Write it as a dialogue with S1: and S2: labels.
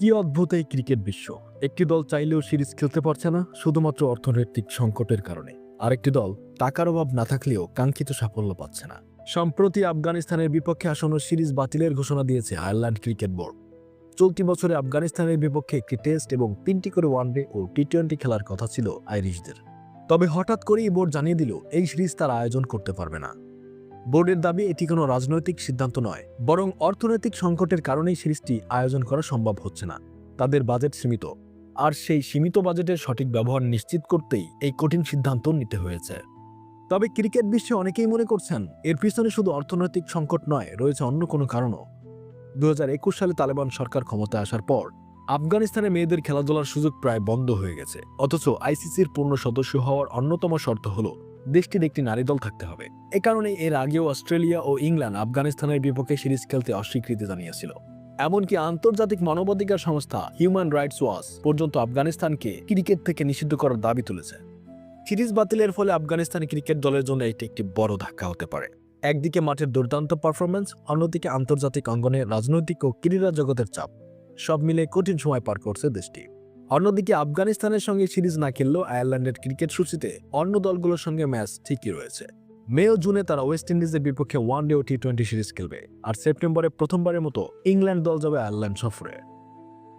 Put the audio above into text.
S1: কি অদ্ভুত এই ক্রিকেট বিশ্ব? একটি দল চাইলেও সিরিজ খেলতে পারছে না, শুধুমাত্র অর্থনৈতিক সংকটের কারণে। আরেকটি দল টাকার অভাব না থাকলেও কাঙ্ক্ষিত সাফল্য পাচ্ছে না। সম্প্রতি আফগানিস্তানের বিপক্ষে আসন্ন সিরিজ বাতিলের ঘোষণা দিয়েছে আয়ারল্যান্ড ক্রিকেট বোর্ড। চলতি বছরে আফগানিস্তানের বিপক্ষে একটি টেস্ট এবং তিনটি করে ওয়ানডে ও টি টোয়েন্টি খেলার কথা ছিল আইরিশদের। তবে হঠাৎ করেই বোর্ড জানিয়ে দিল, এই সিরিজ তারা আয়োজন করতে পারবে না। বোর্ডের দাবি, এটি কোনো রাজনৈতিক সিদ্ধান্ত নয়, বরং অর্থনৈতিক সংকটের কারণেই সিরিজটি আয়োজন করা সম্ভব হচ্ছে না। তাদের বাজেট সীমিত, আর সেই সীমিত বাজেটের সঠিক ব্যবহার নিশ্চিত করতেই এই কঠিন সিদ্ধান্ত নিতে হয়েছে। তবে ক্রিকেট বিশ্বে অনেকেই মনে করছেন, এর পিছনে শুধু অর্থনৈতিক সংকট নয়, রয়েছে অন্য কোনো কারণও। দু হাজার একুশ সালে তালেবান সরকার ক্ষমতায় আসার পর, আফগানিস্তানে মেয়েদের খেলাধুলার সুযোগ প্রায় বন্ধ হয়ে গেছে, অথচ আইসিসির পূর্ণ সদস্য হওয়ার অন্যতম শর্ত হল দেশটির একটি নারী দল থাকতে হবে। এ কারণে এর আগেও অস্ট্রেলিয়া ও ইংল্যান্ড আফগানিস্তানের বিপক্ষে সিরিজ খেলতে অস্বীকৃতি জানিয়েছিল। এমনকি আন্তর্জাতিক মানবাধিকার সংস্থা হিউম্যান রাইটস ওয়াচ পর্যন্ত আফগানিস্তানকে ক্রিকেট থেকে নিষিদ্ধ করার দাবি তুলেছে। সিরিজ বাতিলের ফলে আফগানিস্তান ক্রিকেট দলের জন্য এটি একটি বড় ধাক্কা হতে পারে। একদিকে মাঠের দুর্দান্ত পারফরমেন্স অন্যদিকে আন্তর্জাতিক অঙ্গনে রাজনৈতিক ও ক্রীড়া জগতের চাপ। সব মিলে কঠিন সময় পার করছে দেশটি। অন্যদিকে আফগানিস্তানের সঙ্গে সিরিজ না খেললেও আয়ারল্যান্ডের ক্রিকেট সূচিতে অন্য দলগুলোর সঙ্গে ম্যাচ ঠিকই রয়েছে। মে ও জুনে তারা ওয়েস্ট ইন্ডিজের বিপক্ষে ওয়ান ডে ও টি টোয়েন্টি সিরিজ খেলবে। আর সেপ্টেম্বরে প্রথমবারের মতো ইংল্যান্ড দল যাবে আয়ারল্যান্ড সফরে।